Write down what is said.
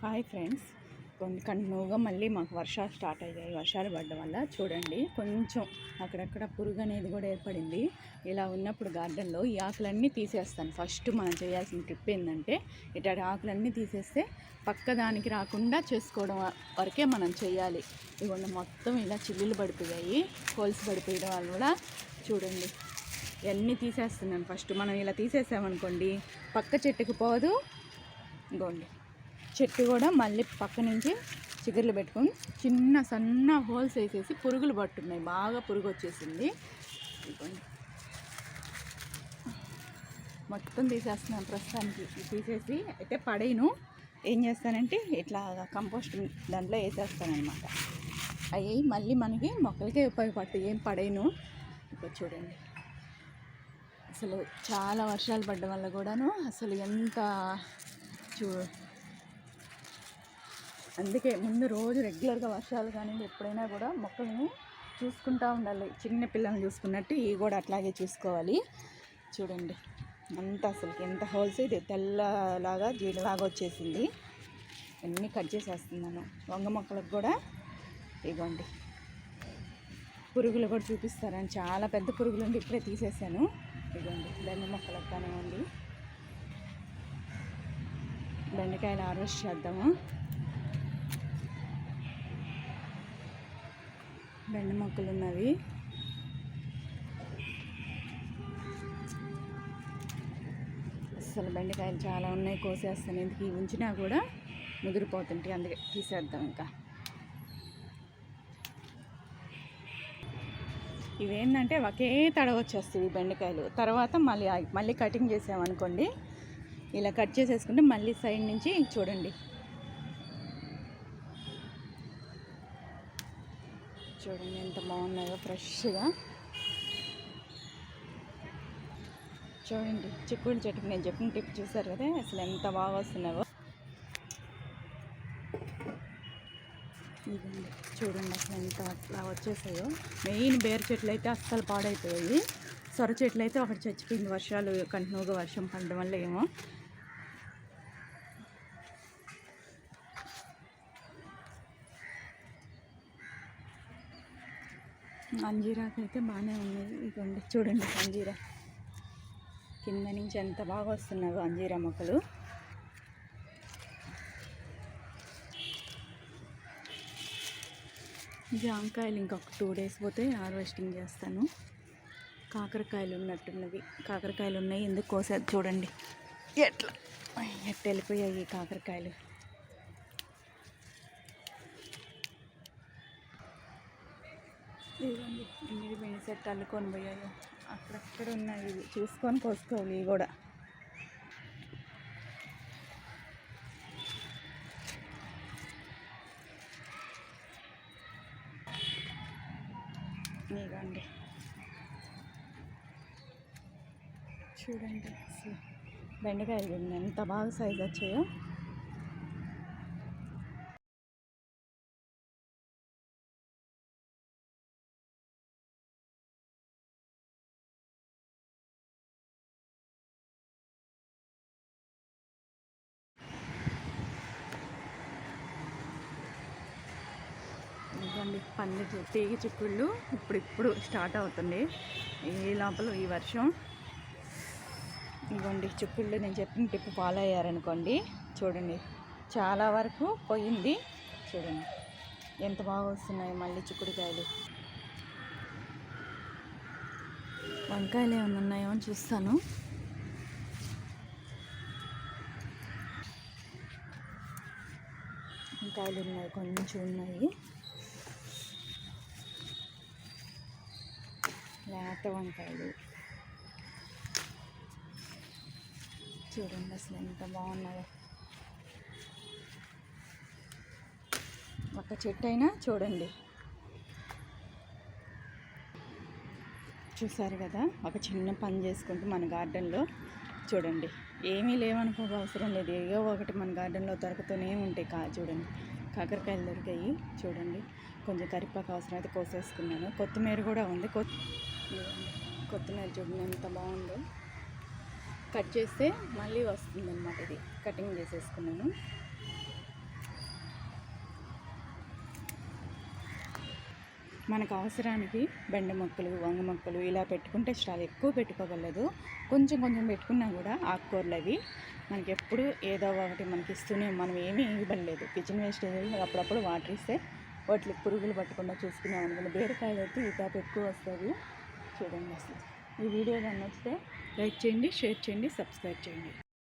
Hi friends కొన్ని కంటిన్యూగా మళ్ళీ మాకు వర్షాలు స్టార్ట్ అయ్యాయి. వర్షాలు పడడం వల్ల చూడండి కొంచెం అక్కడక్కడ పురుగు అనేది కూడా ఏర్పడింది. ఇలా ఉన్నప్పుడు గార్డెన్లో ఈ ఆకులన్నీ తీసేస్తాను. ఫస్ట్ మనం చేయాల్సిన ట్రిప్ ఏంటంటే ఇట్లాంటి ఆకులన్నీ తీసేస్తే పక్క దానికి రాకుండా చేసుకోవడం వరకే మనం చేయాలి. ఇవన్నీ మొత్తం ఇలా చిల్లులు పడిపోయాయి. హోల్స్ పడిపోయడం వల్ల కూడా చూడండి ఇవన్నీ తీసేస్తున్నాను. ఫస్ట్ మనం ఇలా తీసేసామనుకోండి పక్క చెట్టుకు పోదు. గోండి చెట్టు కూడా మళ్ళీ పక్క నుంచి చిగుర్లు పెట్టుకొని చిన్న సన్న హోల్స్ వేసేసి పురుగులు పట్టున్నాయి. బాగా పురుగు వచ్చేసింది. మొత్తం తీసేస్తున్నాను ప్రస్తుతానికి. తీసేసి అయితే పడేను. ఏం చేస్తానంటే ఇట్లా కంపోస్ట్ దాంట్లో వేసేస్తానమాట అవి మళ్ళీ మనకి మొక్కలకే ఉపయోగపడతాయి. ఏం పడేను? ఇప్పుడు చూడండి. అసలు చాలా వర్షాలు పడ్డం వల్ల కూడాను అసలు ఎంత చూ అందుకే ముందు రోజు రెగ్యులర్గా వర్షాలు కానీ ఎప్పుడైనా కూడా మొక్కల్ని చూసుకుంటూ ఉండాలి. చిన్న పిల్లల్ని చూసుకున్నట్టు ఇవి కూడా అట్లాగే చూసుకోవాలి. చూడండి. అంత అసలుకి ఎంత హోల్స్ ఇది? తెల్లలాగా జీడలాగా వచ్చేసింది. అన్నీ కట్ చేసేస్తున్నాను. వంగ మొక్కలకు కూడా ఇవ్వండి పురుగులు కూడా చూపిస్తారని చాలా పెద్ద పురుగులు ఉండి ఇప్పుడే తీసేసాను. ఇదిగోండి బెండ మొక్కలకు కానివ్వండి. బెండకాయలు హార్వెస్ట్ చేద్దాము. బెండ మొక్కలు ఉన్నవి అసలు బెండకాయలు చాలా ఉన్నాయి కోసేస్తాను. ఎందుకు ఇవి ఉంచినా కూడా ముదిరిపోతుంటాయి అందుకే తీసేద్దాం ఇంకా. ఇవేంటంటే ఒకే తడ వచ్చేస్తుంది బెండకాయలు. తర్వాత మళ్ళీ మళ్ళీ కటింగ్ చేసామనుకోండి ఇలా కట్ చేసేసుకుంటే మళ్ళీ సైడ్ నుంచి చూడండి చూడండి ఎంత బాగున్నాయో ఫ్రెష్గా. చూడండి చిక్కుడు చెట్టుకి నేను చెప్పిన టిప్ చూసారు కదా అసలు ఎంత బాగా వస్తున్నాయో ఇదండి చూడండి అసలు ఎంత అట్లా వచ్చేసాయో. మెయిన్ బేర్ చెట్లు అయితే అస్సలు పాడైపోయాయి. సొర చెట్లు అయితే ఒకటి చచ్చిపోయింది వర్షాలు కంటిన్యూగా వర్షం పడడం వల్ల ఏమో. అంజీరాకు అయితే బాగానే ఉన్నాయి ఇదిగోండి చూడండి అంజీరా. కింద నుంచి ఎంత బాగా వస్తున్నావు అంజీరా మొక్కలు. జామకాయలు ఇంకొక టూ డేస్ పోతే హార్వెస్టింగ్ చేస్తాను. కాకరకాయలు ఉన్నట్టున్నవి. కాకరకాయలు ఉన్నాయి. ఎందుకు కోసేది చూడండి. ఎట్లా? ఎట్ట వెళ్ళిపోయాయి కాకరకాయలు? ఇదిగోండి ఎన్ని మినీ సెట్ అల్లుకొని పోయాయో అక్కడక్కడ ఉన్నాయి ఇవి. చూసుకొని కోసుకోవాలి ఇవి కూడా. ఇదిగోండి. చూడండి బెండకాయలు ఎంత బాగా సైజ్ వచ్చాయో. చూడండి పంది తీగ చిక్కుళ్ళు ఇప్పుడు ఇప్పుడు స్టార్ట్ అవుతుంది. ఈ లోపల ఈ వర్షం. ఇవ్వండి చిక్కుళ్ళు నేను చెప్పిన టిప్పు ఫాలో అయ్యారనుకోండి చూడండి చాలా వరకు పోయింది. చూడండి ఎంత బాగా వస్తున్నాయి మళ్ళీ చిక్కుడుకాయలు. వంకాయలు ఏమైనా ఉన్నాయో అని చూస్తాను. వంకాయలు ఉన్నాయి కొంచెం ఉన్నాయి. లేత వంకాయలు చూడండి అసలు ఎంత బాగున్నాయో. ఒక చెట్టు అయినా చూడండి. చూసారు కదా ఒక చిన్న పని చేసుకుంటూ మన గార్డెన్లో చూడండి. ఏమీ లేవనుకో అవసరం లేదు. ఏదో ఒకటి మన గార్డెన్లో దొరుకుతూనే ఉంటాయి కా చూడండి. కాకరకాయలు దొరికాయి చూడండి. కొంచెం కరిపాకు అవసరం అయితే కోసేసుకున్నాను. కొత్తిమీర కూడా ఉంది. కొత్త కొత్తిమీర చూడండి ఎంత బాగుందో. కట్ చేస్తే మళ్ళీ వస్తుందన్నమాట ఇది. కటింగ్ చేసేసుకున్నాను. మనకు అవసరానికి బెండ మొక్కలు వంగ మొక్కలు ఇలా పెట్టుకుంటే చాలా ఎక్కువ పెట్టుకోగలదు. కొంచెం కొంచెం పెట్టుకున్నా కూడా ఆకుకూరలు అవి మనకి ఎప్పుడు ఏదో ఒకటి మనకి ఇస్తూనే మనం ఏమీ ఇవ్వలేదు. కిచెన్ వేస్టేజ్ అప్పుడప్పుడు వాటర్ ఇస్తే వాటికి పురుగులు పట్టకుండా చూసుకున్నాం అనుకున్న బీరకాయలు అయితే ఇటా ఎక్కువ వస్తుంది చూడండి అసలు. ఈ వీడియో కానీ నచ్చితే లైక్ చేయండి షేర్ చేయండి సబ్స్క్రైబ్ చేయండి.